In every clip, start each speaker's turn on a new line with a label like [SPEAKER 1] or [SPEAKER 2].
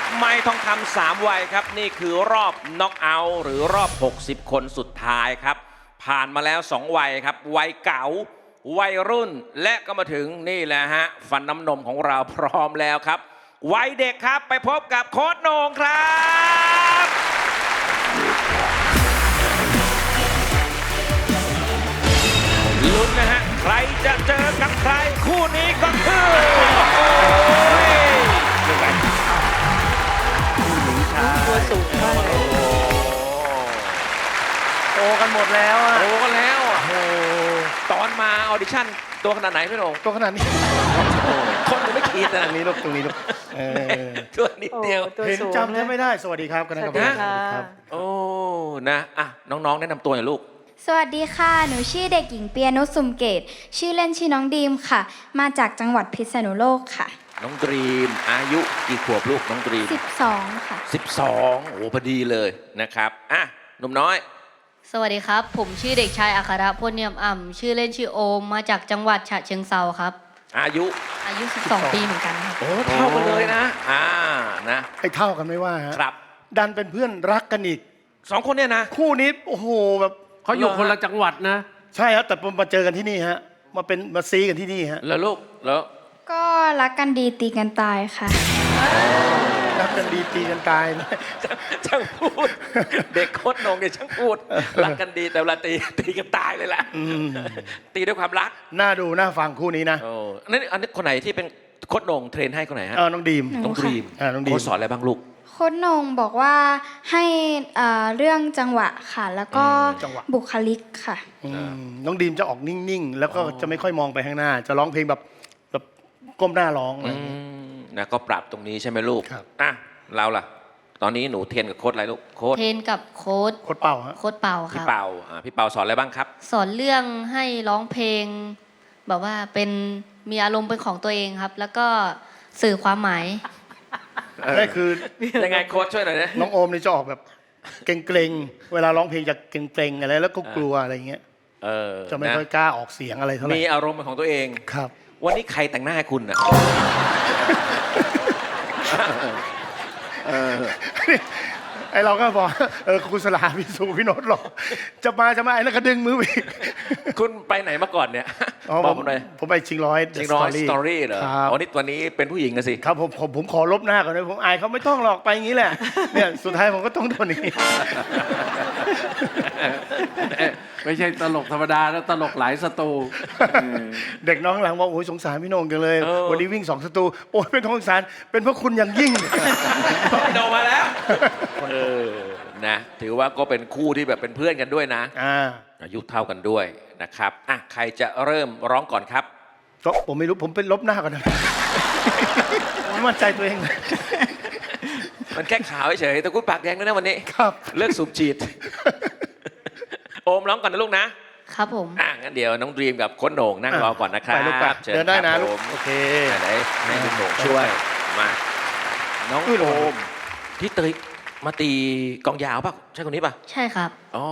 [SPEAKER 1] กับมาสนุกกันต่อกับไม้ทองคำสามวัยครับ นี่คือรอบน็อกเอาท์หรือรอบ 60 คนสุดท้ายครับ ผ่านมาแล้ว 2 วัยครับ วัยเก่า วัยรุ่นและก็มาถึงนี่แหละฮะ ฟันน้ำนมของเราพร้อมแล้วครับ วัยเด็กครับไปพบกับโค้ดโหนงครับ ลุ้นนะฮะ ใครจะเจอกับใครคู่นี้ก็คือโอ้ ย
[SPEAKER 2] ตัวสูงมากเลยโตกันหมดแล้วอะ
[SPEAKER 1] โตกันแล้วอะ
[SPEAKER 2] โอ้
[SPEAKER 1] ตอนมาออดิชั่นตัวขนาดไหนพี่โหนง
[SPEAKER 2] ตัวขนาดนี้
[SPEAKER 1] คนยังไม่ขีด
[SPEAKER 2] ต
[SPEAKER 1] นะ
[SPEAKER 2] รงนี้ลูกตรงนี้ลูกเออ
[SPEAKER 1] ตัวนิดเดียว
[SPEAKER 3] ตัว
[SPEAKER 2] เห็น
[SPEAKER 3] สูง
[SPEAKER 2] จำได้ไม่ได้สวัสดีครับกันนะ
[SPEAKER 3] ส
[SPEAKER 2] ค
[SPEAKER 3] วั
[SPEAKER 2] รับ
[SPEAKER 3] สดี
[SPEAKER 2] ส
[SPEAKER 3] ค่ะ
[SPEAKER 2] วัสดีครับ
[SPEAKER 1] โอ้นะอะน้องๆ แนะนำตัวหน่อยลูก
[SPEAKER 4] สวัสดีค่ะ หนูชื่อเด็กหญิงเปียนุชสุมเกต ชื่อเล่นชื่อน้องดีมค่ะ มาจากจังหวัดพิษณุโลกค่ะ
[SPEAKER 1] น้องดรีมอายุกี่ขวบลูกน้องดรีม
[SPEAKER 4] 12 ค่ะ
[SPEAKER 1] 12โอ้พอดีเลยนะครับอะหนุ่มน้อย
[SPEAKER 5] สวัสดีครับ ผมชื่อเด็กชายอัครพลเนียมอ่ำชื่อเล่นชื่อโอม มาจากจังหวัดฉะเชิงเซาครับ
[SPEAKER 1] อายุ
[SPEAKER 5] อายุ 12 ปีเหมือนกันครับ
[SPEAKER 1] โอ้เท่ากันเลยนะอ่านะ
[SPEAKER 2] ไอ้เท่ากันไม่ว่าฮะ
[SPEAKER 1] ครับ
[SPEAKER 2] ดันเป็นเพื่อนรักกันอีก
[SPEAKER 1] สองคนเนี่ยนะ
[SPEAKER 2] คู่นี้โอ้โหแบบ
[SPEAKER 6] เขาอยู่คนละจังหวัดนะ
[SPEAKER 2] ใช่ครับแต่มาเจอกันที่นี่ฮะมาเป็นมาซีกันที่นี่ฮะ
[SPEAKER 1] แล้วลูกแล้ว
[SPEAKER 4] ก็รักกันดีตีกันตายค่ะ
[SPEAKER 2] รักกันดีตีกันตายนะ
[SPEAKER 1] ช่างพูด เด็กโคตรนงเนี่ยช่างพูด รักกันดีแต่เวลาตีตีกันตายเลยแหละ
[SPEAKER 2] อืม
[SPEAKER 1] ตีด้วยความรัก
[SPEAKER 2] น่าดูน่าฟังคู่นี้นะ
[SPEAKER 1] โอ้อันนี้อันนี้คนไหนที่เป็นโคตรนงเทรนให้คนไหนฮะ
[SPEAKER 2] เออน้องดีม
[SPEAKER 4] หนู
[SPEAKER 1] น้องดรีม
[SPEAKER 2] อ่าน้องดรีม
[SPEAKER 1] โค้ชสอนอะไรบ้างลูก
[SPEAKER 4] โค้ดนงบอกว่าให้เอ่อเรื่องจังหวะค่ะ แล้วก็
[SPEAKER 1] อืม
[SPEAKER 2] จังหวะ
[SPEAKER 4] บุคลิกค่ะ
[SPEAKER 2] อืมน้องดีมจะออกนิ่งๆ แล้วก็จะไม่ค่อยมองไปข้างหน้า จะร้องเพลงแบบแบบ ก้มหน้าร้องอะไร
[SPEAKER 1] อื
[SPEAKER 2] อย่างเงี้ย
[SPEAKER 1] มนะก็ปรับตรงนี้ใช่ไหมลูก
[SPEAKER 2] ครับ
[SPEAKER 1] อะเราล่ะ ตอนนี้หนูเทรนกับโค้ชอะไรลูกโค้ช
[SPEAKER 5] เทรนกับโค้ด
[SPEAKER 2] โคตรเป่าฮะ
[SPEAKER 5] โค้ดเป่าค
[SPEAKER 1] พี่
[SPEAKER 5] รับ
[SPEAKER 1] เปาอะพี่เปาสอนอะไรบ้างครับ
[SPEAKER 5] สอนเรื่องให้ร้องเพลง แบบว่าเป็นมีอารมณ์เป็นของตัวเองครับ แล้วก็สื่อความหมาย
[SPEAKER 2] นั่นคือ
[SPEAKER 1] ยังไงโค้ชช่วยหน่อยนะ
[SPEAKER 2] น้องโอมนี่จะออกแบบเกรงๆ เวลาร้องเพลงจะเกรงๆอะไรแล้วก็กลัวอะไรอย่างเงี้ย
[SPEAKER 1] เออ
[SPEAKER 2] จะไม่
[SPEAKER 1] นะ
[SPEAKER 2] ค่อยกล้าออกเสียงอะไรเท่าไหร่
[SPEAKER 1] มีอารมณ์เป็นของตัวเอง
[SPEAKER 2] ครับ
[SPEAKER 1] วันนี้ใครแต่งหน้าให้คุณอะ
[SPEAKER 2] ไอเราก็บอกเออครูสลาพี่สุพี่โนตหรอกจะมาจะมาไอ้นั่นก็ดึงมือไปอีก
[SPEAKER 1] คุณไปไหนมาก่อนเนี่ย
[SPEAKER 2] อ๋อ
[SPEAKER 1] บอก
[SPEAKER 2] ผ
[SPEAKER 1] ผมมหน่อย
[SPEAKER 2] ผมไปชิงร้อย
[SPEAKER 1] จริงร้อยสตอรี่เหรอ
[SPEAKER 2] ครับ
[SPEAKER 1] วันนี้ตัวนี้เป็นผู้หญิงกันสิ
[SPEAKER 2] ครับผมผมผมขอลบหน้าก่อนนะผมอายเขาไม่ต้องหรอกไปอย่างนี้แหละเนี่ยสุดท้ายผมก็ต้องโดนอย่างนี้
[SPEAKER 6] ไม่ใช่ตลกธรรมดาแล้วตลกหลายสตูเออ
[SPEAKER 2] เด็กน้องหลังบอกโอ้ยสงสารพี่โหนงจังเลย
[SPEAKER 1] เออ
[SPEAKER 2] วันนี้วิ่งสองสตูโอ้ยเป็นทองสาร เป็นพระคุณอย่างยิ่ง
[SPEAKER 1] พี่โดมาแล้วเออนะถือว่าก็เป็นคู่ที่แบบเป็นเพื่อนกันด้วยนะ
[SPEAKER 2] อ่า
[SPEAKER 1] อายุเท่ากันด้วยนะครับอะใครจะเริ่มร้องก่อนครับ
[SPEAKER 2] ก็ผมไม่รู้ผมไปลบหน้าก่อนนะผมไม่มั่นใจตัวเองเลย
[SPEAKER 1] มันแค่ขาวเฉยๆแต่คุณปากแดงด้วยนะวันนี้
[SPEAKER 2] ครับ
[SPEAKER 1] เลิกสูบฉีดโอมร้องก่อนนะลูกนะ
[SPEAKER 5] ครับผม
[SPEAKER 1] อะงั้นเดี๋ยวน้องดรีมกับโค้ชโหน่งนั่งรอก่อนนะครับ
[SPEAKER 2] ไปลูกไป
[SPEAKER 1] ชิญ
[SPEAKER 2] เดินได้นะครับลู
[SPEAKER 1] ผ
[SPEAKER 2] ก
[SPEAKER 1] ม
[SPEAKER 2] โอเค
[SPEAKER 1] ไหนๆให้คุณโหน่งช่วยมา น้อง
[SPEAKER 2] อุ้ย
[SPEAKER 1] โอ
[SPEAKER 2] ระวัง
[SPEAKER 1] มที่เตยมาตีกองยาวป่ะใช่คนนี้ป่ะ
[SPEAKER 5] ใช่ครับ
[SPEAKER 1] อ๋อ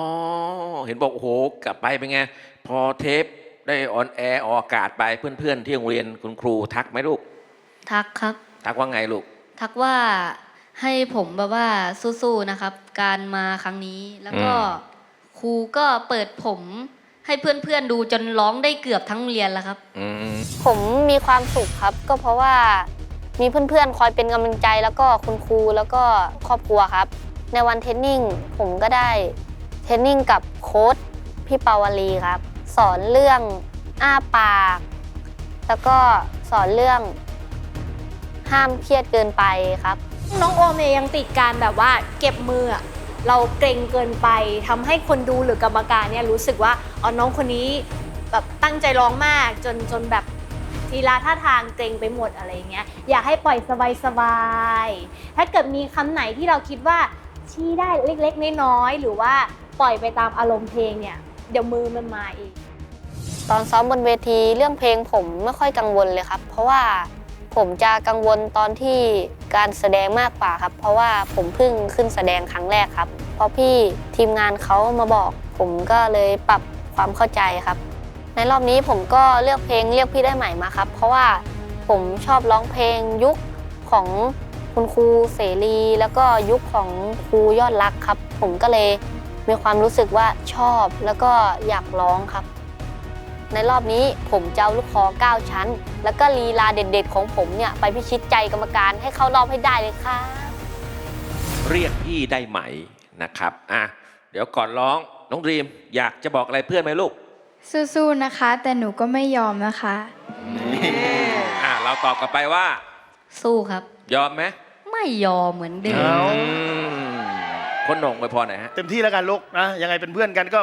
[SPEAKER 1] เห็นบอกโอ้โหกลับไปเป็นไง พอเทปได้ออนแอร์ออกอากาศไปเพื่อนๆ ที่โรงเรียนคุณครูทักไหมลูก
[SPEAKER 5] ทักครับ
[SPEAKER 1] ทักว่าไงลูก
[SPEAKER 5] ทักว่าให้ผมแบบว่าสู้ๆนะครับ การมาครั้งนี้แล้วก็
[SPEAKER 1] อืม
[SPEAKER 5] ครูก็เปิดผมให้เพื่อนๆดูจนร้องได้เกือบทั้งโรงเรียนแล้วครับ
[SPEAKER 1] อืม
[SPEAKER 7] ผมมีความสุขครับ ก็เพราะว่ามีเพื่อนๆ คอยเป็นกำลังใจแล้วก็คุณครูแล้วก็ครอบครัวครับ ในวันเทรนนิ่งผมก็ได้เทรนนิ่งกับโค้ชพี่ปาวลีครับ สอนเรื่องอ้าปาก แล้วก็สอนเรื่อง ห้ามเครียดเกินไปครับ
[SPEAKER 3] น้องโอมเนี่ยยังติดการแบบว่าเก็บมืออะ เราเกรงเกินไปทำให้คนดูหรือกรรมการเนี่ยรู้สึกว่าอ๋อน้องคนนี้แบบตั้งใจร้องมากจนจนแบบทีลาท่าทางเกรงไปหมดอะไรเงี้ยอยากให้ปล่อยสบายๆถ้าเกิดมีคำไหนที่เราคิดว่าชี้ได้เล็กๆน้อยๆหรือว่าปล่อยไปตามอารมณ์เพลงเนี่ยเดี๋ยวมือมันมาเอง
[SPEAKER 7] ตอนซ้อมบนเวทีเรื่องเพลงผมไม่ค่อยกังวลเลยครับ เพราะว่า ผมจะกังวลตอนที่การแสดงมากกว่าครับ เพราะว่าผมเพิ่งขึ้นแสดงครั้งแรกครับพอพี่ทีมงานเขามาบอก ผมก็เลยปรับความเข้าใจครับ ในรอบนี้ผมก็เลือกเพลงเรียกพี่ได้ใหม่มาครับ เพราะว่าผมชอบร้องเพลงยุคของคุณครูเสรี แล้วก็ยุคของครูยอดรักครับ ผมก็เลยมีความรู้สึกว่าชอบแล้วก็อยากร้องครับ ในรอบนี้ผมจะเอาลูกคอ 9 ชั้น แล้วก็ลีลาเด็ดๆของผมเนี่ย ไปพิชิตใจกรรมการให้เข้ารอบให้ได้เลยครับ
[SPEAKER 1] เรียกพี่ได้ไหมนะครับอะเดี๋ยวก่อนร้องน้องดรีมอยากจะบอกอะไรเพื่อนไหมลูก
[SPEAKER 4] สู้ๆนะคะ แต่หนูก็ไม่ยอมนะคะ
[SPEAKER 1] อะเราตอบกลับไปว่า
[SPEAKER 5] สู้ครับ
[SPEAKER 1] ยอมไหม
[SPEAKER 5] ไม่ยอมเหมือนเดิม
[SPEAKER 2] เอา
[SPEAKER 1] อืมคนหน่งไปพอไหนอยฮะ
[SPEAKER 2] เต็มที่แล้วกันลูกนะยังไงเป็นเพื่อนกันก็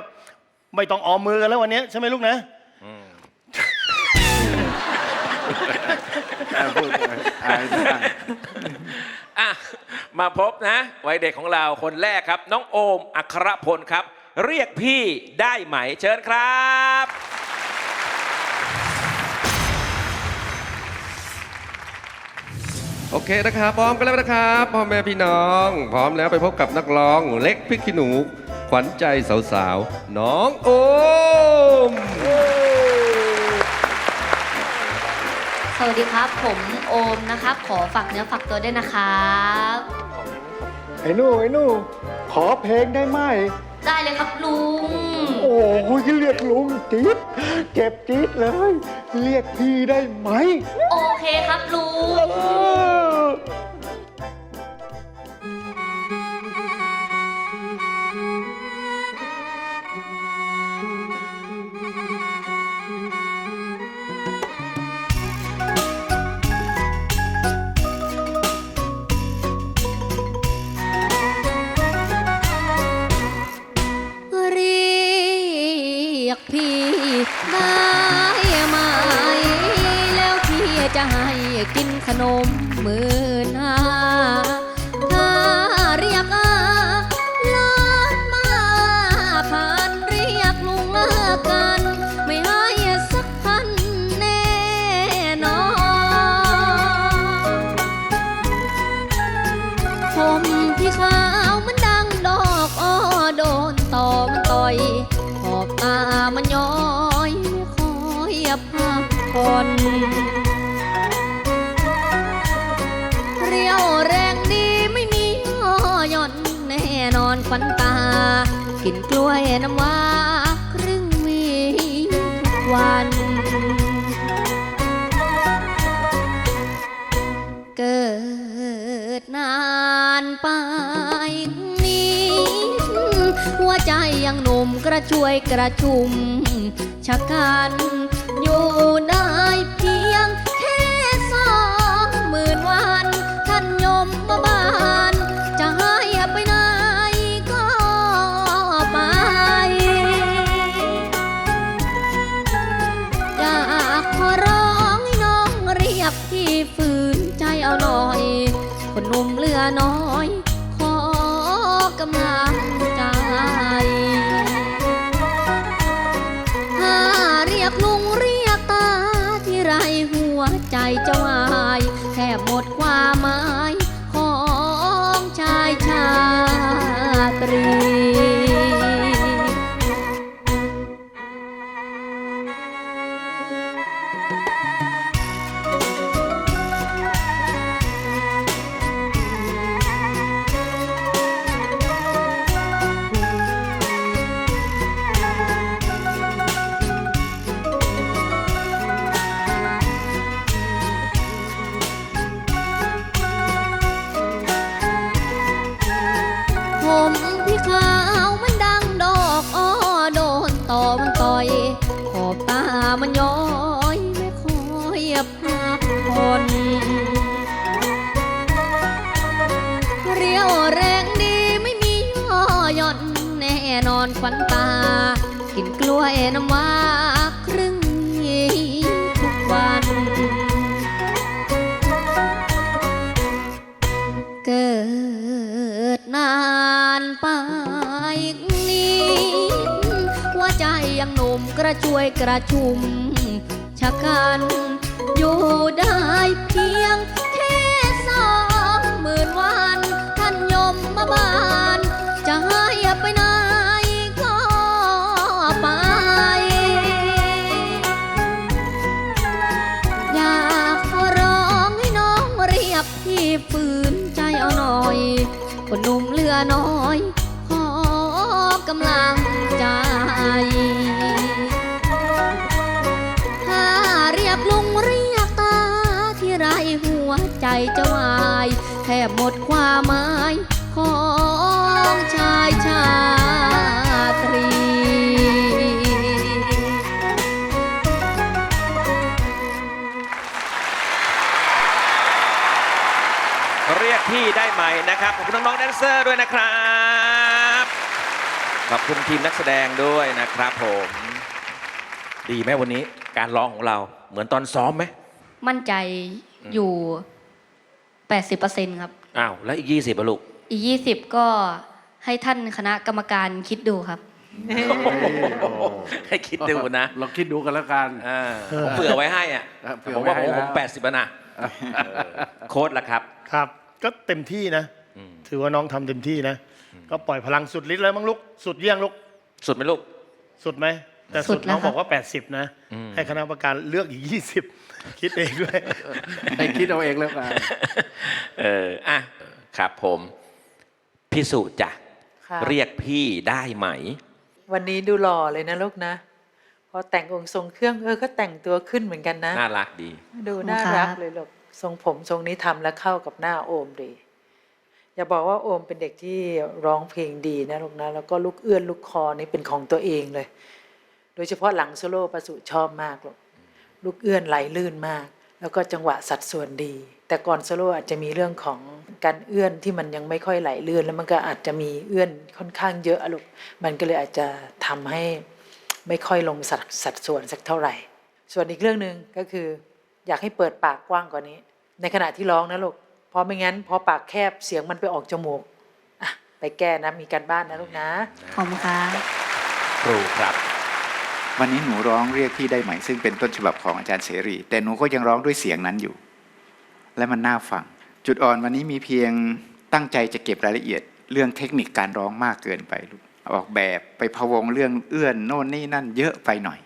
[SPEAKER 2] ไม่ต้องออมมือกันแล้ววันนี้ใช่ไหมลูกนะ
[SPEAKER 6] พูดอายจัง
[SPEAKER 1] อะมาพบนะวัยเด็กของเราคนแรกครับ น้องโอมอัครพลครับ เรียกพี่ได้ไหมเชิญครับ
[SPEAKER 8] โอเคนะครับ พร้อมกันแล้วนะครับพ่อแม่พี่น้อง พร้อมแล้วไปพบกับนักร้องเล็กพริกขี้หนู ขวัญใจสาวๆ น้องโอม
[SPEAKER 5] สวัสดีครับ ผมโอมนะครับ ขอฝากเนื้อฝากตัวด้วยนะครับ
[SPEAKER 9] ไอ้หนูไอ้หนูขอเพลงได้ไหม
[SPEAKER 5] ได้เลยครับลุง
[SPEAKER 9] โอ้โหเรียกลุงจี๊ดเจ็บจี๊ดเลย เรียกพี่ได้ไหม
[SPEAKER 5] โอเคครับลุง ยกพี่ได้ไหมแล้วพี่จะให้กินขนม นเรียวแรงดีไม่มีย่อหย่อนแน่นอนควันตา กินกล้วยน้ำว้าครึ่งวีทุกวัน เกิดนานไปนี้หัวใจยังหนุ่มกระช่วยกระชุมชะกันอยู่ได้ นวันท่านยมมาบาน จะให้ไปไหนก็ไป อยากขอร้องให้น้องเรียกพี่ฝืนใจเอาหน่อย คนหนุ่มเหลือน้อย ขอกำลังใจ ถ้าเรียกลุงเรียกตาที่ไรหัวใจจะวา บหมดความหมายของชายชาตรี อบตามันย้อยไม่คอยพักผ่อนเรียวแรงดีไม่มีย่อหย่อนแน่นอนควันตา กินกล้วยน้ำว้าครึ่งทุกวัน เกิดนานไป ยังหนุ่มกระชวยกระชุมชะกัน อยู่ได้เพียงแค่สองหมื่นวัน ท่านยมมาบาน จะให้ไปไหนก็ไป อยากขอร้องให้น้องเรียยกพี่ฝืนใจเอาหน่อยคนหนุ่มเลือน้อย กำลังใจ ถ้าเรียกลุงเรียกตา ที่ไรหัวใจจะวายแทบหมดความหมายของชายชาตรี
[SPEAKER 1] เรียกพี่ได้ไหมนะครับ ขอบคุณน้องๆแดนเซอร์ด้วยนะครับ ขอบคุณทีมนักแสดงด้วยนะครับผม ดีไหมวันนี้การร้องของเราเหมือนตอนซ้อมไหม
[SPEAKER 4] มั่นใจอยู่ 80%ครับ
[SPEAKER 1] อ้าวแล้วอีก 20อะลูก
[SPEAKER 4] อีก 20 ก็ให้ท่านคณะกรรมการคิดดูครับ
[SPEAKER 1] ให้คิดดูนะ
[SPEAKER 6] เราคิดดูกันแล้วกัน
[SPEAKER 1] อ่าผมเผื่อไว้ให้อะ
[SPEAKER 6] เออเผื่อ
[SPEAKER 1] ผม
[SPEAKER 6] ไว้
[SPEAKER 1] ว่า
[SPEAKER 6] ให้
[SPEAKER 1] ผม
[SPEAKER 6] แล้ว
[SPEAKER 1] ผมแปดสิบนะเออโค้ดละครับ
[SPEAKER 2] ครับ ก็เต็มที่นะ
[SPEAKER 1] อืม
[SPEAKER 2] ถือว่าน้องทำเต็มที่นะ ก็ปล่อยพลังสุดฤทธิ์เลยมั้งลูกสุดเยี่ยงลูก
[SPEAKER 1] สุดไหมลูก
[SPEAKER 2] สุดไหมแต่
[SPEAKER 4] สุ
[SPEAKER 2] สุด
[SPEAKER 4] ดแล้ว
[SPEAKER 2] น้อง
[SPEAKER 4] ครับ
[SPEAKER 2] บอกว่า 80 นะ
[SPEAKER 1] อืม
[SPEAKER 2] ให้คณะกรรมการเลือกอีก 20 คิดเองด้วย
[SPEAKER 6] ให้คิดเอาเองแล้วกัน
[SPEAKER 1] เอออะครับผมพิสูจน์จ้ะ
[SPEAKER 10] ค่ะ
[SPEAKER 1] เรียกพี่ได้ไหม
[SPEAKER 10] วันนี้ดูหล่อเลยนะลูกนะ พอแต่งองค์ทรงเครื่องเออก็แต่งตัวขึ้นเหมือนกันนะ
[SPEAKER 1] น่ารักดี
[SPEAKER 10] ดูน่า
[SPEAKER 4] ครับ
[SPEAKER 10] รักเลยลูกทรงผมทรงนี้ทำแล้วเข้ากับหน้าโอมดี อย่าบอกว่าโอมเป็นเด็กที่ร้องเพลงดีนะลูกนะแล้วก็ลูกเอื้อนลูกคอนี่เป็นของตัวเองเลย โดยเฉพาะหลังโซโล่ประสุชอบมากลูกลูกเอื้อนไหลลื่นมาก แล้วก็จังหวะสัดส่วนดี แต่ก่อนโซโล่อาจจะมีเรื่องของการเอื้อนที่มันยังไม่ค่อยไหลลื่น แล้วมันก็อาจจะมีเอื้อนค่อนข้างเยอะลูกมันก็เลยอาจจะทำให้ไม่ค่อยลงสัดสัดส่วนสักเท่าไหร่ ส่วนอีกเรื่องหนึ่งก็คือ อยากให้เปิดปากกว้างกว่านี้ ในขณะที่ร้องนะลูก ราะไม่งั้นพอปากแคบเสียงมันไปออกจมูกอะไปแก้นะมีการบ้านนะลูกนะ
[SPEAKER 4] ขอบคุณครับ
[SPEAKER 1] ครูครับ
[SPEAKER 11] วันนี้หนูร้องเรียกพี่ได้ไหม ซึ่งเป็นต้นฉบับของอาจารย์เสรี แต่หนูก็ยังร้องด้วยเสียงนั้นอยู่ และมันน่าฟัง จุดอ่อนวันนี้มีเพียงตั้งใจจะเก็บรายละเอียด เรื่องเทคนิคการร้องมากเกินไปลูกออกแบบไปพะวงเรื่องเอื้อนโน่นนี่นั่นเยอะไปหน่อย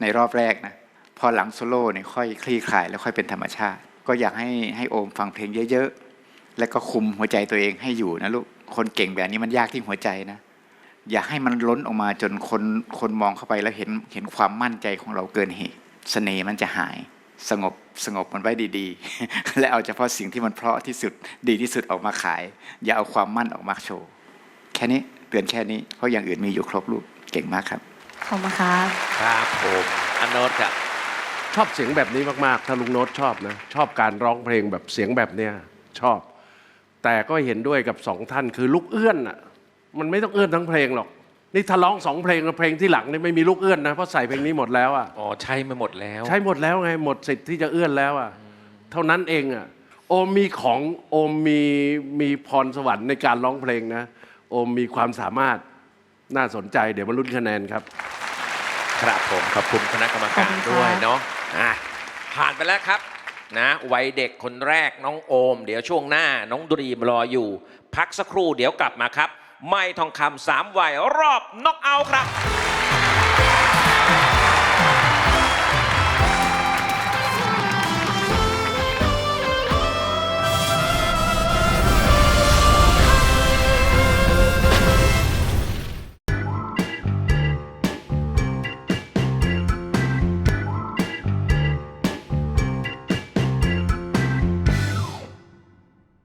[SPEAKER 11] ในรอบแรกนะ พอหลังโซโล่เนี่ยค่อยคลี่คลายแล้วค่อยเป็นธรรมชาติ ก็อยากให้ให้โอมฟังเพลงเยอะๆ แล้วก็คุมหัวใจตัวเองให้อยู่นะลูก คนเก่งแบบนี้มันยากที่หัวใจนะ อย่าให้มันล้นออกมาจนคนคนมองเข้าไปแล้วเห็นเห็นความมั่นใจของเราเกินเหตุเสน่ห์มันจะหาย สงบสงบมันไว้ดีๆ และเอาเฉพาะสิ่งที่มันเพราะที่สุดดีที่สุดออกมาขาย อย่าเอาความมั่นออกมาโชว์ แค่นี้เตือนแค่นี้เพราะอย่างอื่นมีอยู่ครบลูกเก่งมากครับ
[SPEAKER 4] ขอบคุณครับ
[SPEAKER 1] ครับผมอันโนตครับ
[SPEAKER 6] ชอบเสียงแบบนี้มากๆ ถ้าลุงโน้ตชอบนะ ชอบการร้องเพลงแบบเสียงแบบเนี้ยชอบ แต่ก็เห็นด้วยกับสองท่านคือลูกเอื้อนอะ มันไม่ต้องเอื้อนทั้งเพลงหรอก นี่ถ้าร้องสองเพลงแล้วเพลงที่หลังนี่ไม่มีลูกเอื้อนนะ เพราะใส่เพลงนี้หมดแล้วอะ
[SPEAKER 1] อ๋อใช้มาหมดแล้ว
[SPEAKER 6] ใช้หมดแล้วไง หมดสิทธิ์ที่จะเอื้อนแล้วอะ เท่านั้นเองอะ โอมมีของโอมมีมีพรสวรรค์ในการร้องเพลงนะ โอมมีความสามารถน่าสนใจเดี๋ยวมาลุ้นคะแนนครับ
[SPEAKER 1] ครับผมขอบคุณคณะกรรมการด้วยเนาะ อะผ่านไปแล้วครับนะวัยเด็กคนแรกน้องโอม เดี๋ยวช่วงหน้าน้องดรีมรออยู่ พักสักครู่เดี๋ยวกลับมาครับ ไม่ทองคำสามวัยรอบน็อกเอาท์ครับ